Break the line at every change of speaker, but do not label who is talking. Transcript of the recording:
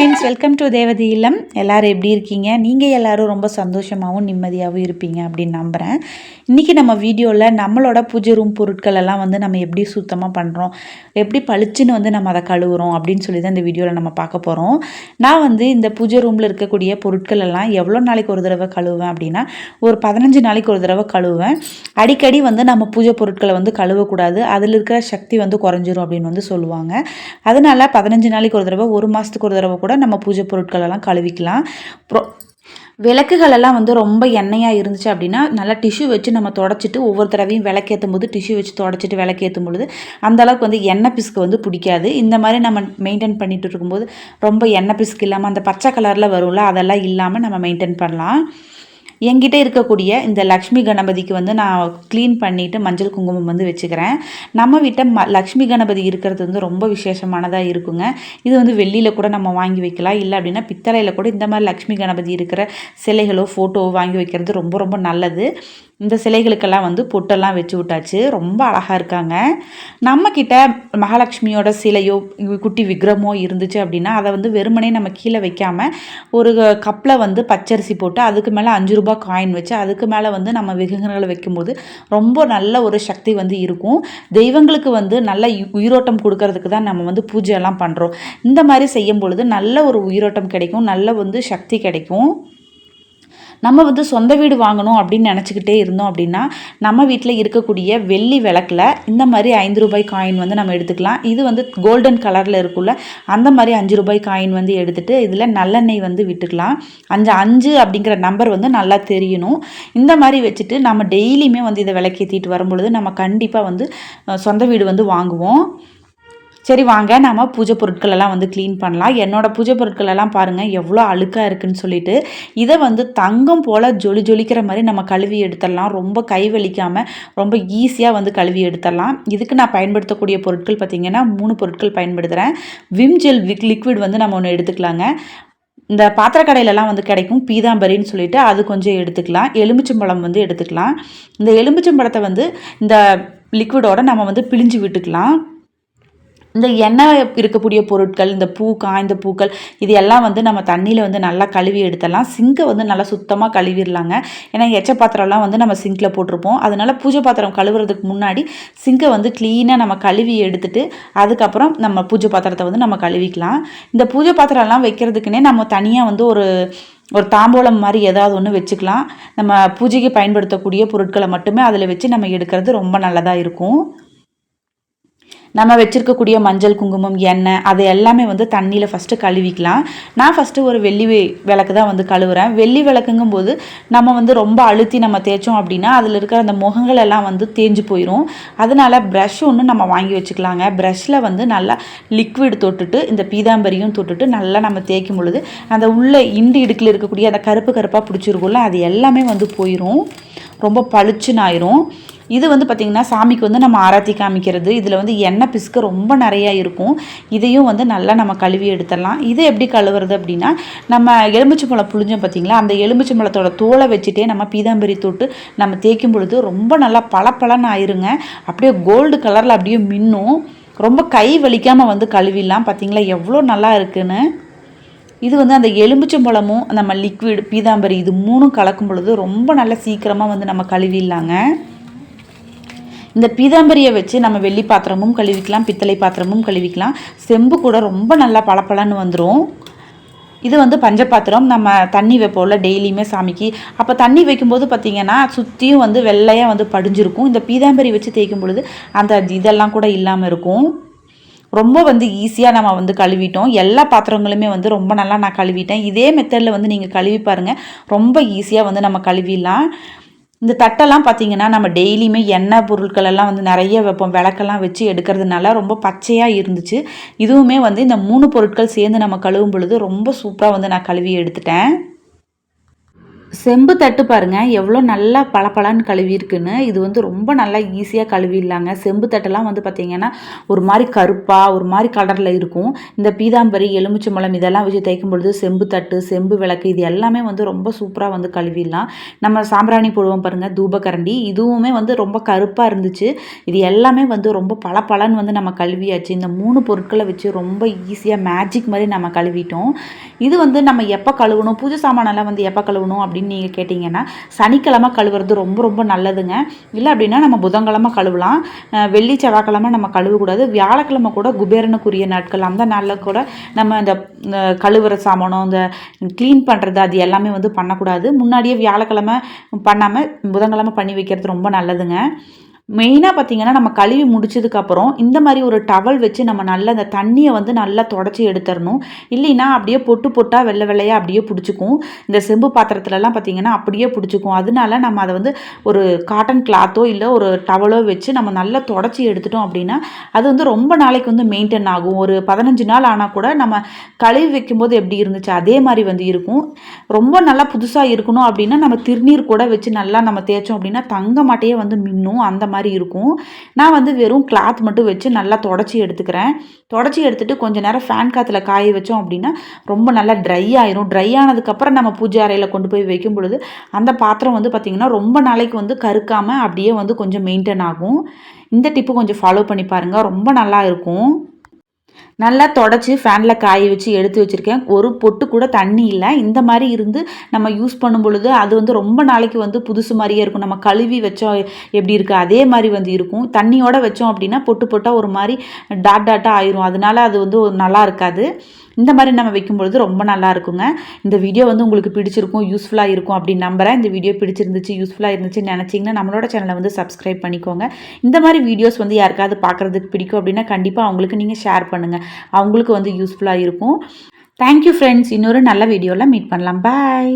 Friends welcome to தேவதி இல்லம் எல்லோரும் எப்படி இருக்கீங்க? நீங்கள் எல்லோரும் ரொம்ப சந்தோஷமாகவும் நிம்மதியாகவும் இருப்பீங்க அப்படின்னு நம்புகிறேன் இன்றைக்கி நம்ம வீடியோவில் நம்மளோட பூஜை ரூம் பொருட்கள் எல்லாம் வந்து நம்ம எப்படி சுத்தமாக பண்ணுறோம் எப்படி பளிச்சுன்னு வந்து நம்ம அதை கழுவுறோம் அப்படின்னு சொல்லி தான் இந்த வீடியோவில் நம்ம பார்க்க போகிறோம் நான் வந்து இந்த பூஜை ரூமில் இருக்கக்கூடிய பொருட்கள் எல்லாம் எவ்வளோ நாளைக்கு ஒரு தடவை கழுவுவேன் அப்படின்னா ஒரு பதினஞ்சு நாளைக்கு ஒரு தடவை கழுவுவேன். அடிக்கடி வந்து நம்ம பூஜை பொருட்களை வந்து கழுவக்கூடாது. அதில் இருக்கிற சக்தி வந்து குறைஞ்சிரும் அப்படின்னு வந்து சொல்லுவாங்க. அதனால் பதினஞ்சு நாளைக்கு ஒரு தடவை ஒரு மாதத்துக்கு ஒரு தடவை கூட நம்ம பூஜை பொருட்களெல்லாம் கழுவிக்கலாம். ப்ரோ விளக்குகளெல்லாம் வந்து ரொம்ப எண்ணெயாக இருந்துச்சு அப்படின்னா நல்லா டிஷ்யூ வச்சு நம்ம தொடச்சிட்டு ஒவ்வொரு தடவையும் விளக்கேற்றும் போது டிஷ்யூ வச்சு தொடச்சிட்டு விளக்கேற்றும் பொழுது அந்தளவுக்கு வந்து எண்ணெய் பிசுக்கு வந்து பிடிக்காது. இந்த மாதிரி நம்ம மெயின்டைன் பண்ணிட்டு இருக்கும்போது ரொம்ப எண்ணெய் பிசுக்கு இல்லாமல் அந்த பச்சை கலரில் வரும்ல அதெல்லாம் இல்லாமல் நம்ம மெயின்டைன் பண்ணலாம். என்கிட்ட இருக்கக்கூடிய இந்த லக்ஷ்மி கணபதிக்கு வந்து நான் க்ளீன் பண்ணிவிட்டு மஞ்சள் குங்குமம் வந்து வச்சுக்கிறேன். நம்ம வீட்டை ம லக்ஷ்மி கணபதி இருக்கிறது வந்து ரொம்ப விசேஷமானதாக இருக்குங்க. இது வந்து வெள்ளியில் கூட நம்ம வாங்கி வைக்கலாம். இல்லை அப்படின்னா பித்தளையில் கூட இந்த மாதிரி லக்ஷ்மி கணபதி இருக்கிற சிலைகளோ ஃபோட்டோவோ வாங்கி வைக்கிறது ரொம்ப ரொம்ப நல்லது. இந்த சிலைகளுக்கெல்லாம் வந்து பொட்டெல்லாம் வச்சு விட்டாச்சு. ரொம்ப அழகாக இருக்காங்க. நம்மக்கிட்ட மகாலட்சுமியோட சிலையோ குட்டி விக்ரமோ இருந்துச்சு அப்படின்னா அதை வந்து வெறுமனே நம்ம கீழே வைக்காமல் ஒரு கப்பில் வந்து பச்சரிசி போட்டு அதுக்கு மேலே அஞ்சு ரூபாய் காயின் வச்சு அதுக்கு மேலே வந்து நம்ம விக்கிரகங்களை வைக்கும்போது ரொம்ப நல்ல ஒரு சக்தி வந்து இருக்கும். தெய்வங்களுக்கு வந்து நல்ல உயிரோட்டம் கொடுக்கறதுக்கு தான் நம்ம வந்து பூஜையெல்லாம் பண்ணுறோம் இந்த மாதிரி செய்யும் பொழுது நல்ல ஒரு உயிரோட்டம் கிடைக்கும். நல்ல வந்து சக்தி கிடைக்கும். நம்ம வந்து சொந்த வீடு வாங்கணும் அப்படின்னு நினச்சிக்கிட்டே இருந்தோம் அப்படின்னா நம்ம வீட்டில் இருக்கக்கூடிய வெள்ளி விளக்கில் இந்த மாதிரி ஐந்து ரூபாய் காயின் வந்து நம்ம எடுத்துக்கலாம். இது வந்து கோல்டன் கலரில் இருக்குல்ல அந்த மாதிரி அஞ்சு ரூபாய் காயின் வந்து எடுத்துகிட்டு இதில் நல்லெண்ணெய் வந்து விட்டுக்கலாம். அஞ்சு அஞ்சு அப்படிங்கிற நம்பர் வந்து நல்லா தெரியணும். இந்த மாதிரி வச்சுட்டு நம்ம டெய்லியுமே வந்து இதை விளக்கேற்றிட்டு வரும்பொழுது நம்ம கண்டிப்பாக வந்து சொந்த வீடு வந்து வாங்குவோம். சரி வாங்க நம்ம பூஜை பொருட்கள் எல்லாம் வந்து க்ளீன் பண்ணலாம். என்னோடய பூஜை பொருட்கள் எல்லாம் பாருங்கள் எவ்வளோ அழுக்காக இருக்குதுன்னு சொல்லிட்டு. இதை வந்து தங்கம் போல் ஜொலி ஜொலிக்கிற மாதிரி நம்ம கழுவி எடுத்துடலாம். ரொம்ப கை வலிக்காமல் ரொம்ப ஈஸியாக வந்து கழுவி எடுத்துடலாம். இதுக்கு நான் பயன்படுத்தக்கூடிய பொருட்கள் பார்த்திங்கன்னா மூணு பொருட்கள் பயன்படுத்துகிறேன் விம் ஜெல் விக் லிக்விட் வந்து நம்ம ஒன்று எடுத்துக்கலாங்க. இந்த பாத்திர கடையிலலாம் வந்து கிடைக்கும் பீதாம்பரின்னு சொல்லிட்டு அது கொஞ்சம் எடுத்துக்கலாம். எலுமிச்சம்பழம் வந்து எடுத்துக்கலாம். இந்த எலுமிச்சம்பழத்தை வந்து இந்த லிக்விடோட நம்ம வந்து பிழிஞ்சு விட்டுக்கலாம். இந்த எண்ணெய் இருக்கக்கூடிய பொருட்கள் இந்த பூ காய்ந்த பூக்கள் இது எல்லாம் வந்து நம்ம தண்ணியில் வந்து நல்லா கழுவி எடுத்துடலாம். சிங்கை வந்து நல்லா சுத்தமாக கழுவிடலாங்க. ஏன்னா எச்ச பாத்திரம்லாம் வந்து நம்ம சிங்கில் போட்டிருப்போம். அதனால் பூஜை பாத்திரம் கழுவுறதுக்கு முன்னாடி சிங்கை வந்து க்ளீனாக நம்ம கழுவி எடுத்துட்டு அதுக்கப்புறம் நம்ம பூஜை பாத்திரத்தை வந்து நம்ம கழுவிக்கலாம். இந்த பூஜை பாத்திரம்லாம் வைக்கிறதுக்குனே நம்ம தனியாக வந்து ஒரு ஒரு தாம்பூலம் மாதிரி ஏதாவது ஒன்று வச்சுக்கலாம். நம்ம பூஜைக்கு பயன்படுத்தக்கூடிய பொருட்களை மட்டுமே அதில் வச்சு நம்ம எடுக்கிறது ரொம்ப நல்லதாக இருக்கும். நம்ம வச்சுருக்கக்கூடிய மஞ்சள் குங்குமம் எண்ணெய் அது எல்லாமே வந்து தண்ணியில் ஃபஸ்ட்டு கழுவிக்கலாம். நான் ஃபஸ்ட்டு ஒரு வெள்ளி விளக்கு தான் வந்து கழுவுறேன். வெள்ளி விளக்குங்கும் போது நம்ம வந்து ரொம்ப அழுத்தி நம்ம தேய்ச்சோம் அப்படின்னா அதில் இருக்கிற அந்த முகங்கள் எல்லாம் வந்து தேஞ்சு போயிடும் அதனால் ப்ரஷ் ஒன்று நம்ம வாங்கி வச்சுக்கலாங்க. ப்ரஷ்ஷில் வந்து நல்லா லிக்விட் தொட்டுட்டு இந்த பீதாம்பரியும் தொட்டுட்டு நல்லா நம்ம தேய்க்கும் பொழுது அந்த உள்ள இண்டு இடுக்கில் இருக்கக்கூடிய அந்த கருப்பு கருப்பாக பிடிச்சிருக்கும்ல அது எல்லாமே வந்து போயிடும் ரொம்ப பளிச்சுன்னு ஆயிரும். இது வந்து பார்த்திங்கன்னா சாமிக்கு வந்து நம்ம ஆராத்தி காமிக்கிறது. இதில் வந்து எண்ணெய் பிசுக்கு ரொம்ப நிறையா இருக்கும். இதையும் வந்து நல்லா நம்ம கழுவி எடுத்துடலாம். இது எப்படி கழுவுறது அப்படின்னா நம்ம எலுமிச்சம்பழம் புளிஞ்சோம் பார்த்திங்களா அந்த எலுமிச்சம்பழத்தோட தோலை வச்சுட்டே நம்ம பீதாம்பரி தொட்டு நம்ம தேய்க்கும் பொழுது ரொம்ப நல்லா பளபளன்னு ஆயிருங்க. அப்படியே கோல்டு கலரில் அப்படியே மின்னும். ரொம்ப கை வலிக்காமல் வந்து கழுவிடலாம். பார்த்திங்களா எவ்வளோ நல்லா இருக்குன்னு. இது வந்து அந்த எலுமிச்சம்பழமும் நம்ம லிக்விட் பீதாம்பரி இது மூணும் கலக்கும் பொழுது ரொம்ப நல்லா சீக்கிரமாக வந்து நம்ம கழுவிடலாங்க. இந்த பீதாம்பரியை வச்சு நம்ம வெள்ளி பாத்திரமும் கழுவிக்கலாம் பித்தளை பாத்திரமும் கழுவிக்கலாம். செம்பு கூட ரொம்ப நல்லா பளபளன்னு வந்துடும் இது வந்து பஞ்சபாத்திரம். நம்ம தண்ணி வைப்போம்ல டெய்லியுமே சாமிக்கு. அப்போ தண்ணி வைக்கும்போது பார்த்திங்கன்னா சுற்றியும் வந்து வெள்ளையாக வந்து படிஞ்சிருக்கும். இந்த பீதாம்பரி வச்சு தேய்க்கும் பொழுது அந்த இதெல்லாம் கூட இல்லாமல் இருக்கும். ரொம்ப வந்து ஈஸியாக நம்ம வந்து கழுவிட்டோம். எல்லா பாத்திரங்களுமே வந்து ரொம்ப நல்லா நான் கழுவிட்டேன். இதே மெத்தடில் வந்து நீங்கள் கழுவி பாருங்கள் ரொம்ப ஈஸியாக வந்து நம்ம கழுவிடலாம். இந்த தட்டெல்லாம் பார்த்திங்கன்னா நம்ம டெய்லியுமே எண்ணெய் பொருட்கள் எல்லாம் வந்து நிறைய வைப்போம். விளக்கெல்லாம் வச்சு எடுக்கிறதுனால ரொம்ப பச்சையாக இருந்துச்சு. இதுவுமே வந்து இந்த மூணு பொருட்கள் சேர்ந்து நம்ம கழுவும் பொழுது ரொம்ப சூப்பராக வந்து நான் கழுவி எடுத்துட்டேன். செம்பு தட்டு பாருங்கள் எவ்வளோ நல்லா பளபளன்னு கழுவி இருக்குன்னு இது வந்து ரொம்ப நல்லா ஈஸியாக கழுவிடலாங்க. செம்பு தட்டெல்லாம் வந்து பார்த்திங்கன்னா ஒரு மாதிரி கருப்பாக ஒரு மாதிரி கலரில் இருக்கும். இந்த பீதாம்பரி எலுமிச்சை மலம் இதெல்லாம் வச்சு தைக்கும் பொழுது செம்பு தட்டு செம்பு விளக்கு இது எல்லாமே வந்து ரொம்ப சூப்பராக வந்து கழுவிடலாம். நம்ம சாம்பிராணி போடுவோம் பாருங்கள் தூபக்கரண்டி இதுவுமே வந்து ரொம்ப கருப்பாக இருந்துச்சு. இது எல்லாமே வந்து ரொம்ப பளபளன்னு வந்து நம்ம கழுவியாச்சு. இந்த மூணு பொருட்களை வச்சு ரொம்ப ஈஸியாக மேஜிக் மாதிரி நம்ம கழுவிட்டோம். இது வந்து நம்ம எப்போ கழுவணும்? பூஜை சாமானெல்லாம் வந்து எப்போ கழுவணும்? அப்படின்னு அப்படின்னு நீங்கள் கேட்டிங்கன்னா சனிக்கிழமை கழுவுறது ரொம்ப ரொம்ப நல்லதுங்க. இல்லை அப்படின்னா நம்ம புதன்கிழமை கழுவலாம். வெள்ளி செவ்வாய்க்கிழமை நம்ம கழுவக்கூடாது. வியாழக்கிழமை கூட குபேரனுக்குரிய நாட்கள் அந்த நாளில் கூட நம்ம இந்த கழுவுற சாமானம் இந்த க்ளீன் பண்ணுறது அது எல்லாமே வந்து பண்ணக்கூடாது. முன்னாடியே வியாழக்கிழமை பண்ணாமல் புதன்கிழமை பண்ணி வைக்கிறது ரொம்ப நல்லதுங்க. மெயினாக பார்த்தீங்கன்னா நம்ம கழுவி முடிச்சதுக்கப்புறம் இந்த மாதிரி ஒரு டவல் வச்சு நம்ம நல்லா அந்த தண்ணியை வந்து நல்லா தொடச்சி எடுத்துடணும். இல்லைன்னா அப்படியே பொட்டு பொட்டாக வெள்ளை வெள்ளையாக அப்படியே பிடிச்சிக்கும். இந்த செம்பு பாத்திரத்துலலாம் பார்த்தீங்கன்னா அப்படியே பிடிச்சிக்கும். அதனால நம்ம அதை வந்து ஒரு காட்டன் கிளாத்தோ இல்லை ஒரு டவலோ வச்சு நம்ம நல்லா தொடச்சி எடுத்துட்டோம் அப்படின்னா அது வந்து ரொம்ப நாளைக்கு வந்து மெயின்டைன் ஆகும். ஒரு பதினஞ்சு நாள் ஆனால் கூட நம்ம கழுவி வைக்கும்போது எப்படி இருந்துச்சு அதே மாதிரி வந்து இருக்கும். ரொம்ப நல்லா புதுசாக இருக்கணும் அப்படின்னா நம்ம திருநீர் கூட வச்சு நல்லா நம்ம தேய்ச்சோம் அப்படின்னா தங்க மாட்டையே வந்து மின்னும். அந்த மாதிரி மாதிரி இருக்கும். நான் வந்து வெறும் கிளாத் மட்டும் வச்சு நல்லா தொடச்சி எடுத்துக்கிறேன். தொடச்சி எடுத்துகிட்டு கொஞ்சம் நேரம் ஃபேன் காற்றுல காய வச்சோம் அப்படின்னா ரொம்ப நல்லா ட்ரை ஆயிரும். ட்ரை ஆனதுக்கப்புறம் நம்ம பூஜை அறையில் கொண்டு போய் வைக்கும் பொழுது அந்த பாத்திரம் வந்து பார்த்திங்கன்னா ரொம்ப நாளைக்கு வந்து கருக்காமல் அப்படியே வந்து கொஞ்சம் மெயின்டைன் ஆகும். இந்த டிப்பு கொஞ்சம் ஃபாலோ பண்ணி பாருங்கள் ரொம்ப நல்லா இருக்கும். நல்லா தொடச்சி ஃபேனில் காய வச்சு எடுத்து வச்சுருக்கேன். ஒரு பொட்டு கூட தண்ணி இல்லை. இந்த மாதிரி இருந்து நம்ம யூஸ் பண்ணும் பொழுது அது வந்து ரொம்ப நாளைக்கு வந்து புதுசு மாதிரியே இருக்கும். நம்ம கழுவி வச்சோம் எப்படி இருக்குது அதே மாதிரி வந்து இருக்கும். தண்ணியோடு வச்சோம் அப்படின்னா பொட்டு பொட்டாக ஒரு மாதிரி டாட் டாட்டாக ஆயிரும். அதனால அது வந்து நல்லா இருக்காது. இந்த மாதிரி நம்ம வைக்கும்பொழுது ரொம்ப நல்லா இருக்குங்க. இந்த வீடியோ வந்து உங்களுக்கு பிடிச்சிருக்கும் யூஸ்ஃபுல்லாக இருக்கும் அப்படின்னு நம்புகிறேன் இந்த வீடியோ பிடிச்சிருந்துச்சு யூஸ்ஃபுல்லாக இருந்துச்சுன்னு நினச்சிங்கன்னா நம்மளோட சேனலை வந்து சப்ஸ்கிரைப் பண்ணிக்கோங்க. இந்த மாதிரி வீடியோஸ் வந்து யாருக்காவது பார்க்குறதுக்கு பிடிக்கும் அப்படின்னா கண்டிப்பாக அவங்களுக்கு நீங்கள் ஷேர் பண்ணுங்கள் அவங்களுக்கு வந்து யூஸ்ஃபுல்லாக இருக்கும். தேங்க்யூ ஃப்ரெண்ட்ஸ் இன்னொரு நல்ல வீடியோவில் மீட் பண்ணலாம். பாய்